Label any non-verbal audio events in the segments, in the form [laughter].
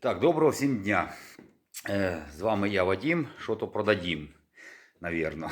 Так, доброго всім дня. Е, З вами я Вадим, що то продадім, навірно.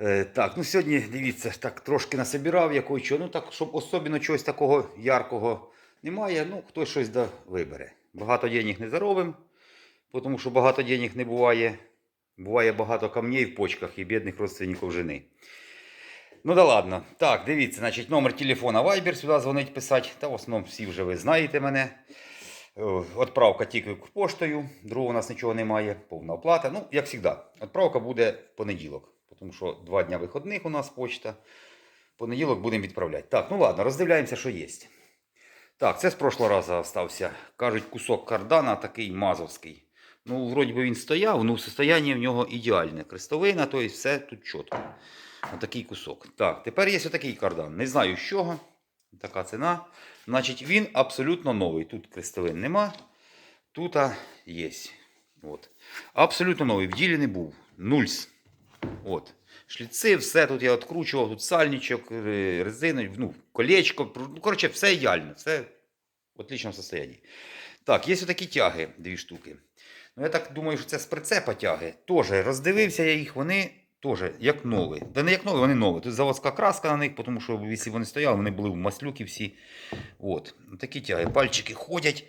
Е, Так, ну сьогодні, дивіться, так трошки насобирав якої чого. Ну так, щоб особливо чогось такого яркого немає, ну хтось щось да вибере. Багато денег не заробимо, тому що багато денег не буває. Буває багато камней в почках і бідних родственників жени. Ну да ладно. Так, дивіться, значить, номер телефона Viber сюди дзвонить писати. Та в основному всі вже ви знаєте мене. О, Отправка тільки поштою, другого у нас нічого немає, повна оплата. Ну, як завжди, відправка буде в понеділок, тому що два дня виходних у нас почта. Понеділок будемо відправляти. Так, ну ладно, роздивляємося, що є. Так, це з прошлого разу остався. Кажуть, кусок кардана такий мазовський. Ну, вроді би він стояв, ну состояння в нього ідеальне. Крестовина, то есть все тут чітко. Отакий кусок. Так, тепер є отакий кардан. Не знаю з чого. Така ціна. Значить, він абсолютно новий. Тут крестовин нема. Тут є. От. Абсолютно новий. В ділі не був. Нульс. От. Шліци, все тут я відкручував, тут сальничок, е, ну, колечко. Ну, коротше, все ідеально. Все в отличному стані. Так, є отакі тяги, дві штуки. Ну, я так думаю, що це з прицепа тяги. Тоже роздивився я їх, вони теж як нові. Та не як нові, вони нові. Тут заводська краска на них, тому що якщо вони стояли, вони були в маслюки всі. От. Такі тяги. Пальчики ходять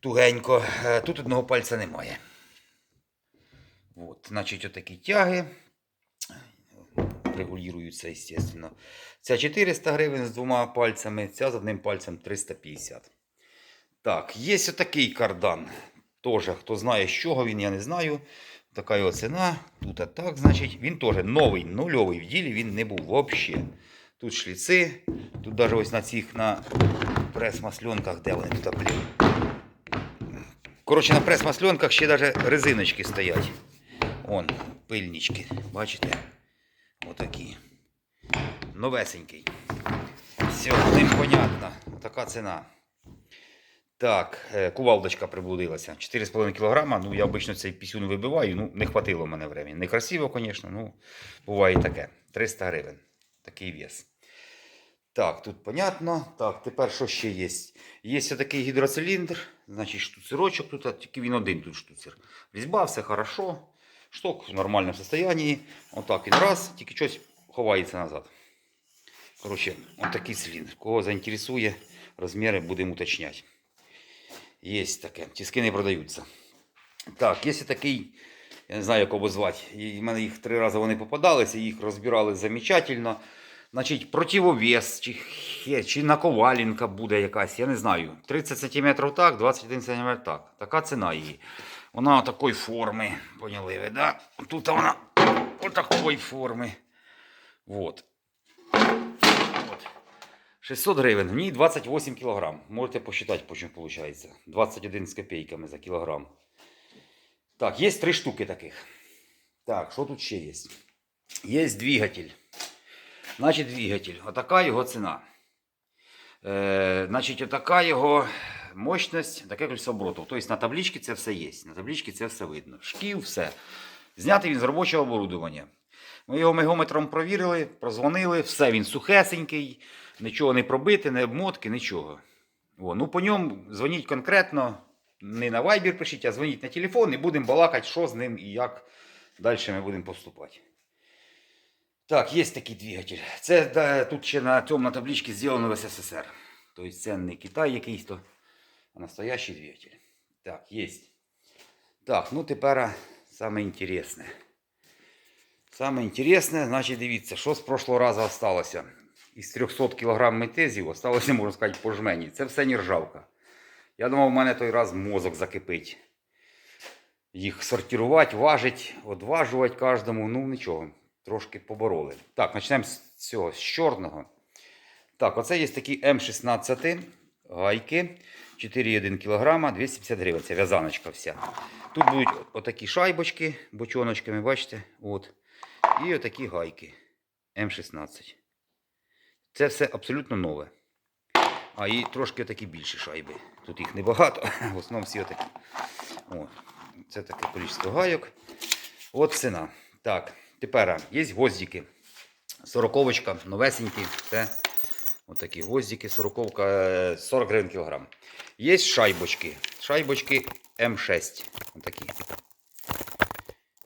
тугенько. Е, Тут одного пальця немає. От. Значить, отакі тяги. Регулюються, звісно. Ця 400 гривень з двома пальцями, ця з одним пальцем 350. Так, є отакий кардан. Тоже, хто знає, з чого він, я не знаю. Така його ціна. Тут а так, значить, він теж новий, нульовий. В ділі він не був взагалі. Тут шліци, тут навіть ось на цих на прес-масленках, де вони тут, блін. Коротше, на прес-масленках ще навіть резиночки стоять. Вон, пильнички, бачите? Отакі. Новесенький. Все, ним понятно. Така ціна. Так, е, кувалдочка приблудилася. 4,5 кг. Ну, я обично цей пісюн вибиваю, ну, не хватило мене времени. Не красиво, звісно, ну, буває таке. 300 гривень. Такий вес. Так, тут понятно. Так, тепер що ще є? Є такий гідроциліндр, значить штуцерочок тут, тільки він один тут штуцер. Різьба, все хорошо. Шток в нормальному стані. Отак він раз, тільки щось ховається назад. Коротше, отакий циліндр. Кого заінтересує, розміри будемо уточняти. Є таке. Тиски не продаються. Так, є такий, я не знаю, як обозвати. І в мене їх три рази вони попадалися, їх розбирали замечательно. Значить, противовес, чи, хе- чи наковалінка буде якась, я не знаю. 30 см так, 21 см так. Така ціна її. Вона такої форми, поняли ви, да? Тут вона отакої форми. Вот. 600 гривень, в ній 28 кг. Можете посчитати, по чому виходить. 21 з копійками за кілограм. Так, є три штуки таких. Так, що тут ще є? Є двигатель. Значить, двигатель. Отака його ціна. Е, значить, отака його мощність, таке кількість оборотів. Тобто на табличці це все є. На табличці це все видно. Шків, все. Знятий він з робочого оборудовання. Ми його мегометром провірили, прозвонили, все, він сухесенький, нічого не пробити, не обмотки, нічого. О, ну по ньому дзвоніть конкретно, не на Viber пишіть, а дзвоніть на телефон і будемо балакати, що з ним і як далі ми будемо поступати. Так, є такий двигатель. Це да, тут ще на цьому на табличці зроблено в СССР. Тобто це не Китай якийсь, то, а настоящий двигатель. Так, є. Так, ну тепер саме інтересне. Саме інтересне, значить, дивіться, що з прошлого разу осталося. Із 300 кг метезів осталося, можна сказати, по жмені. Це все нержавка. Я думав, у мене той раз мозок закипить. Їх сортувати, важити, одважувати кожному. Ну нічого, трошки побороли. Так, почнемо з цього, з чорного. Так, оце є такі М16 гайки. 4,1 кг, 250 гривень. Це в'язаночка вся. Тут будуть отакі шайбочки бочоночками, бачите? От. І отакі гайки М16. Це все абсолютно нове. А і трошки такі більші шайби. Тут їх небагато, [laughs] в основному всі отакі. О, це таке кількість гайок. От ціна. Так, тепер є гвоздики. Сороковочка, новесенькі. Це отакі гвоздики, сороковка е, 40 гривень кілограм. Є шайбочки. Шайбочки М6. Отакі.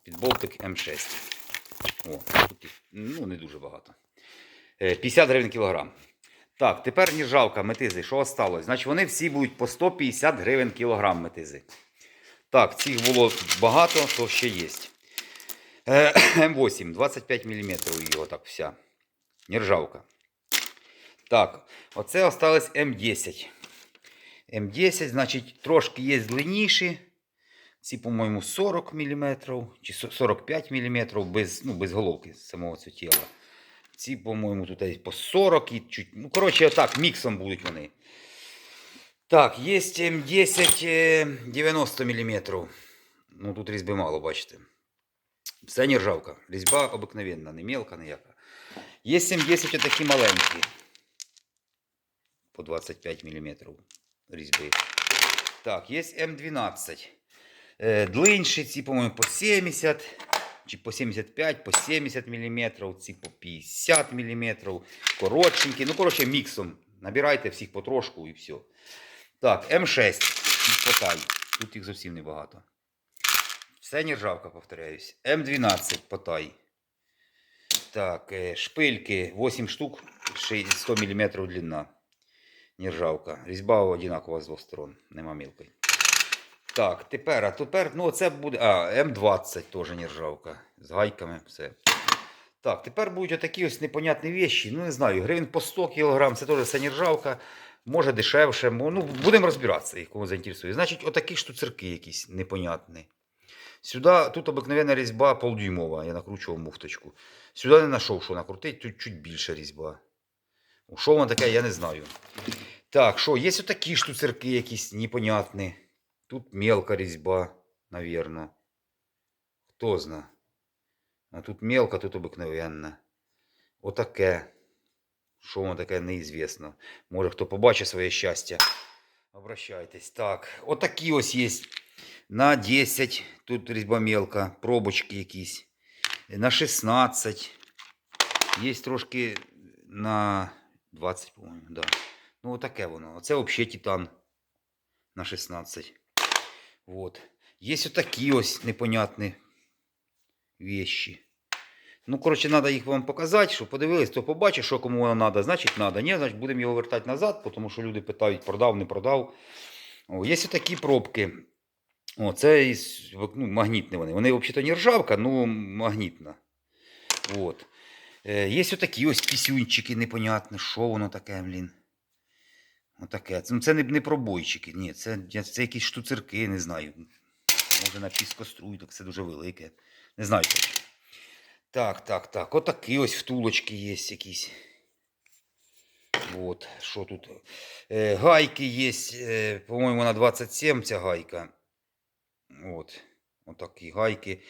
Підболтик М6. О, ну, не дуже багато. Е, 50 гривень кілограм. Так, тепер ніжалка, метизи. Що осталось? Значить, вони всі будуть по 150 гривень кілограм метизи. Так, цих було багато, то ще є. Е, М8, 25 мм його так вся. Нержавка. Так, оце осталось М10. М10, значить, трошки є длинніші. Ці, по-моєму, 40 мм чи 45 мм без, ну, без головки самого цього тіла. Ці, по-моєму, тут по 40 і чуть. Ну, коротше, так, міксом будуть вони. Так, є М10 е, 90 мм. Ну, тут різьби мало, бачите. Все нержавка. Різьба обикновенна, не мелка ніяка. Є М10 отакі маленькі. По 25 мм різьби. Так, є М12. Е, Длинші, ці, по-моєму, по 70, чи по 75, по 70 мм, ці по 50 мм, коротшенькі. Ну, коротше, міксом. Набирайте всіх потрошку і все. Так, М6. Потай. Тут їх зовсім небагато. Все нержавка, повторяюсь. М12 потай. Так, е, шпильки 8 штук, ши- 100 мм длина. Нержавка. Різьба одинакова з двох сторон, нема мілкої. Так, тепер, а тепер, ну це буде. А, М20 теж нержавка. З гайками, все. Так, тепер будуть отакі ось непонятні вещі. Ну, не знаю, гривень по 100 кг, це теж все нержавка. Може дешевше. Ну, будемо розбиратися, і кого заінтересує. Значить, отакі штуцерки якісь непонятні. Сюди, тут обикновенна різьба полдюймова, я накручував муфточку. Сюди не знайшов, що накрутити, тут чуть більша різьба. Що вона таке, я не знаю. Так, що, є отакі штуцерки якісь непонятні. Тут мелка різьба, навірно. Хто зна. А тут мелка, тут обикновенна. Отаке. Що воно таке, неізвісно. Може, хто побачить своє щастя. Обращайтесь. Так, отакі ось є. На 10. Тут різьба мелка. Пробочки якісь. На 16. Є трошки на 20, по-моєму, да. Ну, отаке воно. Оце взагалі титан на 16. Вот. Є отакі ось непонятні вещи. Ну, коротше, треба їх вам показати, щоб подивились, хто побачить, що кому воно треба, значить треба. Ні, значить будемо його вертати назад, тому що люди питають, продав, не продав. О, є такі пробки. О, це із, ну, магнітні вони. Вони взагалі не ржавка, ну магнітна. От. Е, є отакі ось пісюнчики непонятні. Що воно таке, блін? Отаке. Це, ну, це не, не пробойчики, ні, це, це якісь штуцерки, не знаю. Може на піскоструй, так це дуже велике. Не знаю. Так, так, так. Отакі ось втулочки є якісь. От, що тут? Е, гайки є, е, по-моєму, на 27 ця гайка. От, отакі гайки.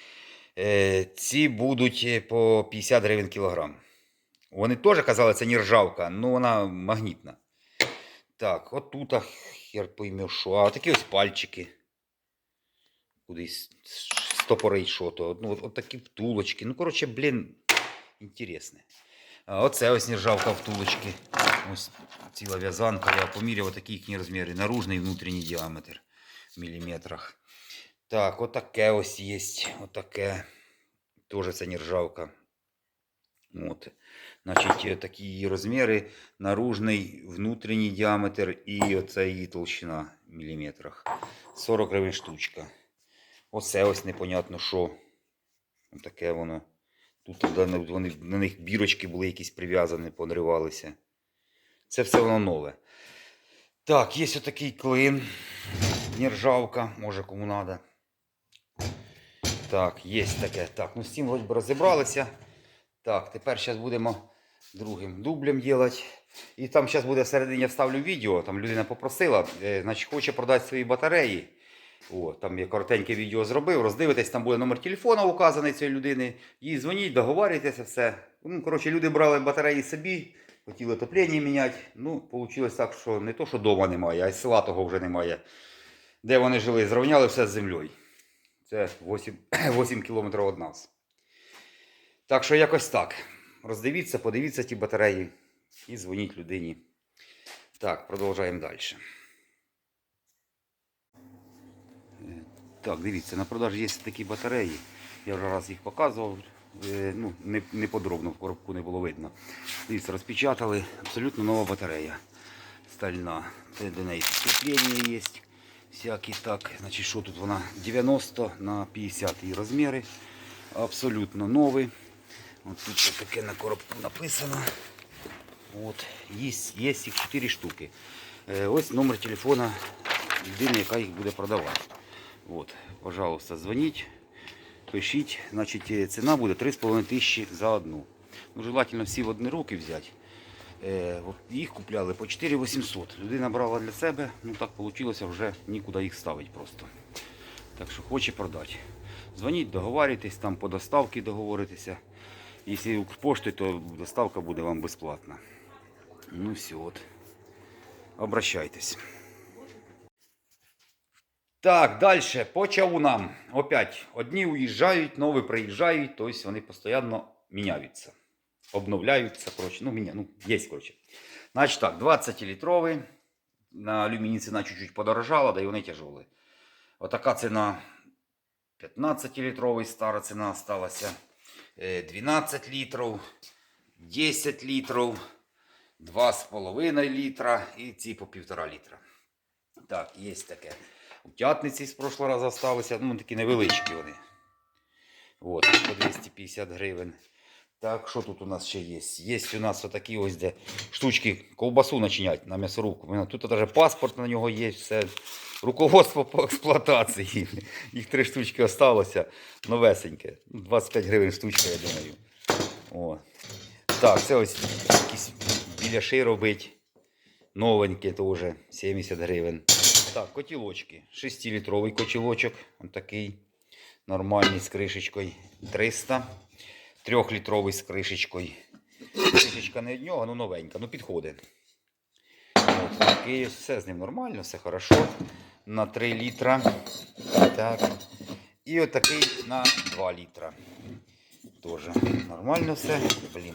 Е, ці будуть е, по 50 гривень кілограм. Вони теж казали, це не ржавка, але вона магнітна. Так, от тут а, хер пойме що. А такі ось пальчики. Кудись стопорить що то. Ну, от, от такі втулочки. Ну, коротше, блін, інтересне. А оце ось нержавка втулочки. Ось ціла в'язанка. Я поміряв такі їхні розміри. Наружний і внутрішній діаметр в міліметрах. Так, отаке ось є. Отаке. Теж це нержавка. От. Значить, е, такі її розміри, наружний, внутрішній діаметр і оце її толщина в міліметрах. 40 гривень штучка. Оце ось непонятно що. Таке воно. Тут вони, на них бірочки були якісь прив'язані, понривалися. Це все воно нове. Так, є отакий клин. Нержавка, може кому треба. Так, є таке. Так, ну з цим вроді розібралися. Так, тепер зараз будемо другим дублем робити. І там зараз буде всередині я вставлю відео. Там людина попросила, е, значить, хоче продати свої батареї. О, там я коротеньке відео зробив, роздивитесь, там буде номер телефона указаний цієї людини. Їй дзвоніть, договарюйтеся, все. Ну, коротше, люди брали батареї собі, хотіли отоплення міняти. Ну, вийшло так, що не то, що вдома немає, а й села того вже немає. Де вони жили, зрівняли все з землею. Це 8, 8 [clears throat] кілометрів від нас. Так що якось так. Роздивіться, подивіться ті батареї і дзвоніть людині. Так, продовжуємо далі. Так, дивіться, на продажі є такі батареї. Я вже раз їх показував. Е, Ну, не, не подробно, в коробку не було видно. Дивіться, розпечатали. Абсолютно нова батарея. Стальна. Це до неї сцеплення є. Всякі так. Значить, що тут вона? 90 на 50 її розміри. Абсолютно новий. От тут що таке на коробку написано. От, є, є їх 4 штуки. Е, ось номер телефона людини, яка їх буде продавати. От, пожалуйста, дзвоніть, пишіть. Значить, е, ціна буде 3,5 тисячі за одну. Ну, желательно всі в одні руки взяти. Е, їх купляли по 4800. Людина брала для себе, ну так вийшло, вже нікуди їх ставити просто. Так що хоче продати. Дзвоніть, договарюйтесь, там по доставці договоритеся. Якщо Укрпоштою, то доставка буде вам безплатна. Ну все, от. Обращайтесь. Так, далі по чавунам. Опять одні уїжджають, нові приїжджають, тобто вони постійно міняються. Обновляються, коротше, ну, міня, ну, є, коротше. Значить так, 20 літровий. На алюміній ціна чуть-чуть подорожала, да і вони тяжелі. Отака ціна 15 літровий, стара ціна сталася. Е, 12 літрів, 10 літрів, 2,5 літра і ці по 1,5 літра. Так, є таке. Утятниці з прошлого разу залишилися, ну такі невеличкі вони. От, по 250 гривень. Так, що тут у нас ще є? Є у нас отакі ось де штучки ковбасу начинять на м'ясорубку. Тут навіть паспорт на нього є, все. Руководство по експлуатації. Їх [laughs] три штучки залишилося. Новесеньке. 25 гривень штучка, я думаю. О. Так, це ось якісь біляши робить. Новенькі теж 70 гривень. Так, котілочки. 6-літровий котілочок. Ось такий. Нормальний з кришечкою 300. Трьохлітровий з кришечкою. Кришечка не від нього, ну новенька, ну підходить. От, все з ним нормально, все хорошо. На 3 літра. Так. І отакий на 2 літра. Тоже нормально все. Блін.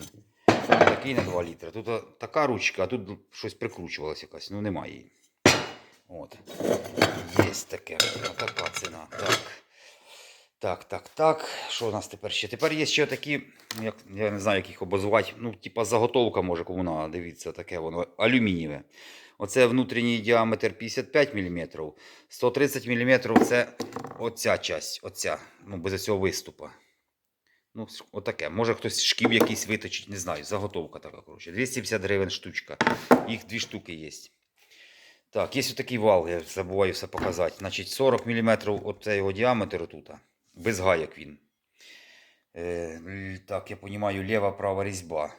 Такий на 2 літра. Тут така ручка, а тут щось прикручувалося якась. Ну немає її. От. Є таке. Така ціна. Так. Так, так, так. Що у нас тепер ще? Тепер є ще такі, як, я не знаю, як їх обозвати. Ну, типа заготовка, може, кому надо. Дивіться, таке воно алюмінієве. Оце внутрішній діаметр 55 мм. 130 мм це оця часть, оця, ну, без цього виступа. Ну, отаке. Може хтось шків якийсь виточить, не знаю. Заготовка така, коротше. 250 гривень штучка. Їх дві штуки є. Так, є отакий вал, я забуваю все показати. Значить, 40 мм оце його діаметр тут. Без гаяк він. Е, так, я розумію, ліва права різьба.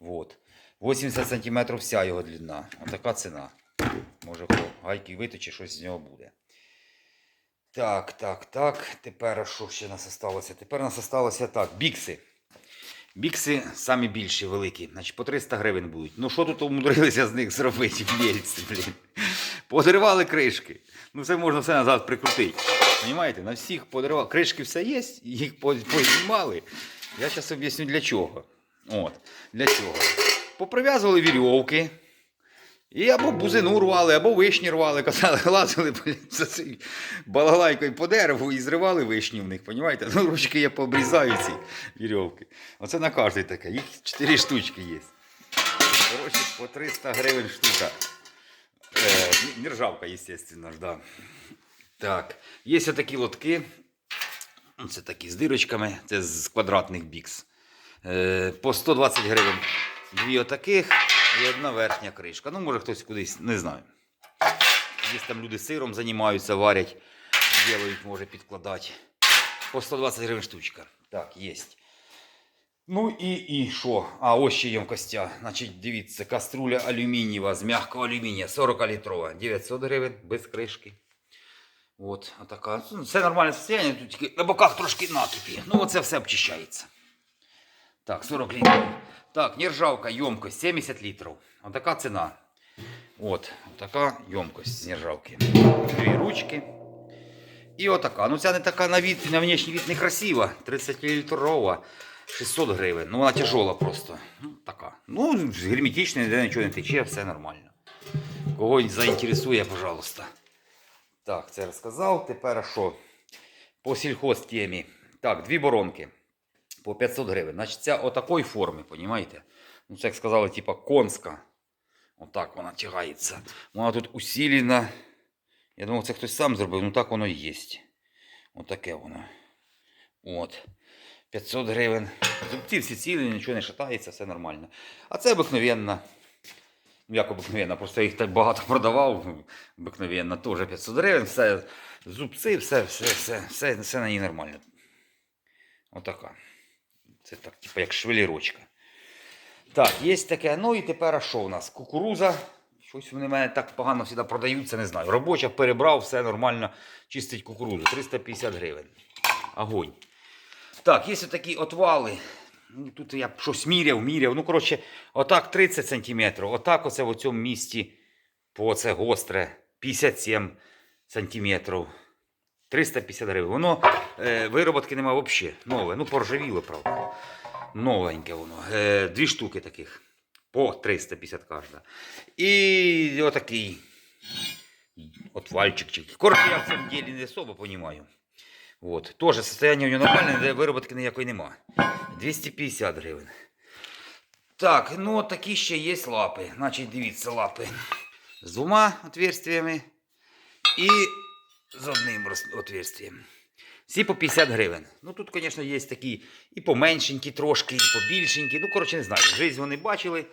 Вот. 80 см вся його длина. Отака ціна. Може, хто гайки виточить, щось з нього буде. Так, так, так. Тепер що ще нас осталося? Тепер нас осталося так. Бікси. Бікси самі більші, великі. Значить, по 300 гривень будуть. Ну що тут умудрилися з них зробити? [laughs] Блін. Подривали кришки. Ну це можна все назад прикрутити. Понимаєте? На всіх подривали. Кришки все є, їх познімали. Я зараз об'ясню для чого. От, для чого. Поприв'язували вірьовки. І або бузину рвали, або вишні рвали, казали, [laughs] лазили балалайкою по дереву і зривали вишні в них, понімаєте? Ну, ручки я пообрізаю ці вірьовки. Оце на кожній таке. Їх 4 штучки є. Коротше, по 300 гривень штука. Е, нержавка, естественно, ж, да. Так, є такі лотки. Це такі з дирочками, це з квадратних бікс. Е, по 120 гривень дві отаких і одна верхня кришка. Ну, може хтось кудись, не знаю. Є там люди сиром займаються, варять, ділають, може підкладати. По 120 гривень штучка. Так, є. Ну і, і що? А ось ще ємкостя. Значить, дивіться, каструля алюмінієва з м'якого алюмінія, 40 літрова, 900 гривень без кришки. От, така. Ну, Все нормальне состояние, тут тільки на боках трошки накипі. Ну, оце все обчищається. Так, 40 літрів. Так, нержавка, ємкость 70 літрів. Отака ціна. От, така ємкость з нержавки. Дві ручки. І отака. Ну, ця не така на вид, на внешній вид не красива. 30 літрова. 600 гривень. Ну, вона тяжола просто. Ну, така. Ну, герметична, ніде нічого не тече, все нормально. Кого заінтересує, пожалуйста. Так, це розказав. Тепер що? По сільхозтемі. Так, дві боронки по 500 гривень. Значить, ця отакої форми, понімаєте? Ну, це як сказали, типа конська. Отак вона тягається. Вона тут усілена. Я думав, це хтось сам зробив, ну так воно і є. Отаке воно. От. 500 гривень. Зубці всі цілі, нічого не шатається, все нормально. А це обикновенна. Ну, як обикновенна, просто їх так багато продавав. Обикновенна теж 500 гривень, все, зубці, все, все, все, все, все на ній нормально. Отака. Це так, типу, як швелірочка. Так, є таке. Ну і тепер що у нас? Кукуруза. Щось вони в мене так погано завжди продаються, не знаю. Робоча перебрав, все нормально, чистить кукурузу. 350 гривень. Огонь. Так, є такі отвали. Ну, тут я щось міряв, міряв. Ну, коротше, отак 30 см. Отак оце в цьому місці по це гостре 57 см. 350 гривень. Воно е, вироботки немає взагалі. Нове. Ну, поржавіло, правда. Новеньке воно. Е, дві штуки таких. По 350 кожна. І отакий отвальчик. чи- Коротше, я в цьому ділі не особо розумію. Вот. Тоже состояние у нього нормальне, де вироботки ніякої нема. 250 гривень. Так, ну от такі ще є лапи. Значить, дивіться, лапи з двома отверстиями і з одним отверстием. Всі по 50 гривень. Ну тут, звісно, є такі і поменшенькі трошки, і побільшенькі. Ну, коротше, не знаю. Жизнь вони бачили,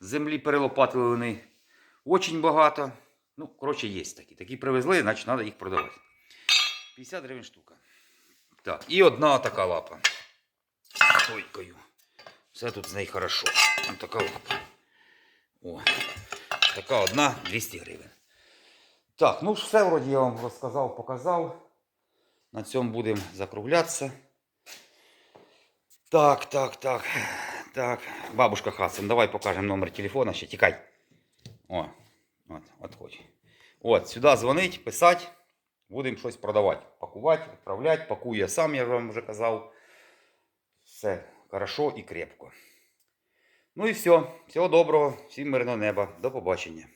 землі перелопатили вони очень багато. Ну, коротше, є такі. Такі привезли, значить, треба їх продавати. 50 гривень штука. Так, і одна така лапа. З стойкою. Все тут з неї хорошо. Ось така лапа. О, така одна 200 гривень. Так, ну все вроді я вам розказав, показав. На цьому будемо закруглятися. Так, так, так. Так. Бабушка Хасен, давай покажемо номер телефона ще. Тікай. О, от, от хоч. От, сюди дзвонить, писати. Будемо щось продавати. Пакувати, відправляти. Пакую я сам, я вам вже казав. Все хорошо і крепко. Ну і все. Всього доброго, всім мирного неба. До побачення.